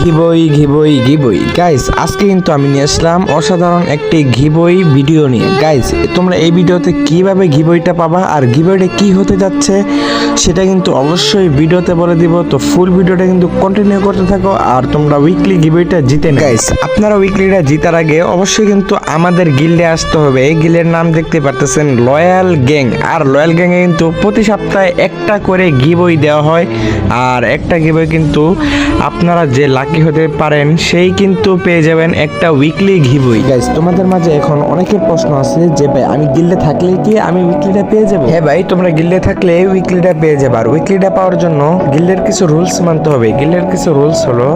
ঘিবই ঘিবই ঘিবই। Guys আজকে কিন্তু আমি নিয়ে আসলাম অসাধারণ একটি ঘিবই ভিডিও নিয়ে। গাইস তোমরা এই ভিডিওতে কীভাবে ঘিবইটা পাবা আর ঘিবইটা কি হতে যাচ্ছে? সেটা কিন্তু অবশ্যই ভিডিওতে বলে দিব। তো ফুল ভিডিওটা কিন্তু কন্টিনিউ করতে থাকো আর তোমরা উইকলি ঘিবইটা জিতে গাইস আপনারা উইকলিটা জিতার আগে অবশ্যই কিন্তু আমাদের গিল্ডে আসতে হবে। এই গিল্ডের নাম দেখতে পারতেছেন লয়াল গ্যাং আর লয়াল গ্যাংয়ে কিন্তু প্রতি সপ্তাহে একটা করে গিবই দেওয়া হয়। আর একটা গিবই কিন্তু আপনারা যে লাকি হতে পারেন সেই কিন্তু পেয়ে যাবেন একটা উইকলি ঘিবই গাইস তোমাদের মাঝে এখন অনেকের প্রশ্ন আছে যে ভাই আমি গিল্ডে থাকলে কি আমি উইকলিটা পেয়ে যাব? হ্যাঁ ভাই তোমরা গিল্ডে থাকলে উইকলিটা পেয়ে যাবে আর উইকলিটা পাওয়ার জন্য গিল্ডের কিছু রুলস মানতে হবে। গিল্ডের কিছু রুলস হলো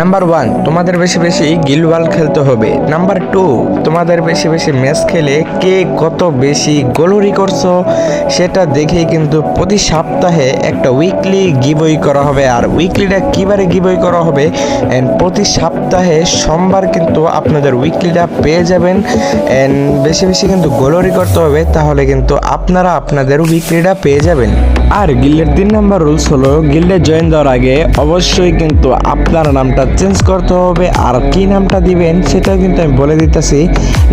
নাম্বার ওয়ান তোমাদের বেশি বেশি গিল ওয়াল খেলতে হবে। নাম্বার টু তোমাদের বেশি বেশি ম্যাচ খেলে কে কত বেশি গোলরি করছ, সেটা দেখেই কিন্তু প্রতি সপ্তাহে একটা উইকলি গিবই করা হবে। আর উইকলিটা কিবারে গিবই করা হবে? অ্যান্ড প্রতি সপ্তাহে সোমবার কিন্তু আপনাদের উইকলিটা পেয়ে যাবেন। অ্যান্ড বেশি বেশি কিন্তু গোলরি করতে হবে, তাহলে কিন্তু আপনারা আপনাদের উইকলিটা পেয়ে যাবেন। আর গিল্ডের তিন নাম্বার রুলস হলো, গিল্ডে জয়েন দেওয়ার আগে অবশ্যই কিন্তু আপনার নামটা চেঞ্জ করতে হবে। আর কি নামটা দিবেন, সেটাও কিন্তু আমি বলে দিতেছি।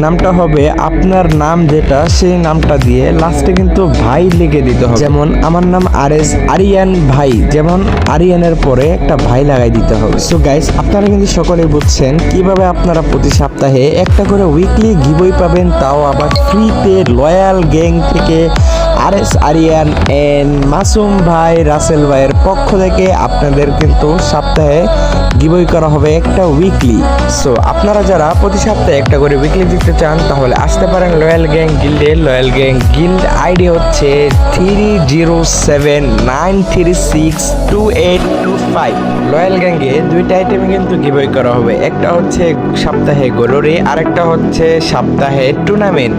নামটা হবে আপনার নাম যেটা, সেই নামটা দিয়ে লাস্টে কিন্তু ভাই লিখে দিতে হবে। যেমন আমার নাম আর এস আরিয়ান ভাই। যেমন আরিয়ানের পরে একটা ভাই লাগাই দিতে হবে। সো গাইস আপনারা কিন্তু সকলেই বুঝছেন কীভাবে আপনারা প্রতি সপ্তাহে একটা করে উইকলি গিবই পাবেন, তাও আবার ফ্রিতে লয়াল গ্যাং থেকে আর এস আরিয়ান এন্ড মাসুম ভাই রাসেল ভাইয়ের পক্ষ থেকে আপনাদের কিন্তু সপ্তাহে গিবই করা হবে একটা উইকলি সো আপনারা যারা প্রতি সপ্তাহে একটা করে উইকলি দিতে চান, তাহলে আসতে পারেন লয়াল গ্যাং গিল্ডে লয়াল গ্যাং গিল্ড আইডি হচ্ছে three zero seven nine three six two eight two five loyal গ্যাংয়ে দুইটা আইটেমে কিন্তু গিবই করা হবে। একটা হচ্ছে সপ্তাহে গোলরি আরেকটা হচ্ছে সপ্তাহে টুর্নামেন্ট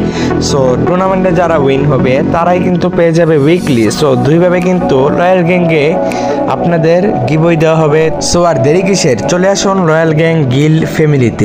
সো টুর্নামেন্টে যারা উইন হবে, তারাই কিন্তু পেয়ে যাবে উইকলি সো দুইভাবে কিন্তু রয়্যাল গ্যাংকে আপনাদের গিবই দেওয়া হবে। সো আর দেরি কিসের? চলে আসুন রয়্যাল গ্যাং গিল ফ্যামিলিতে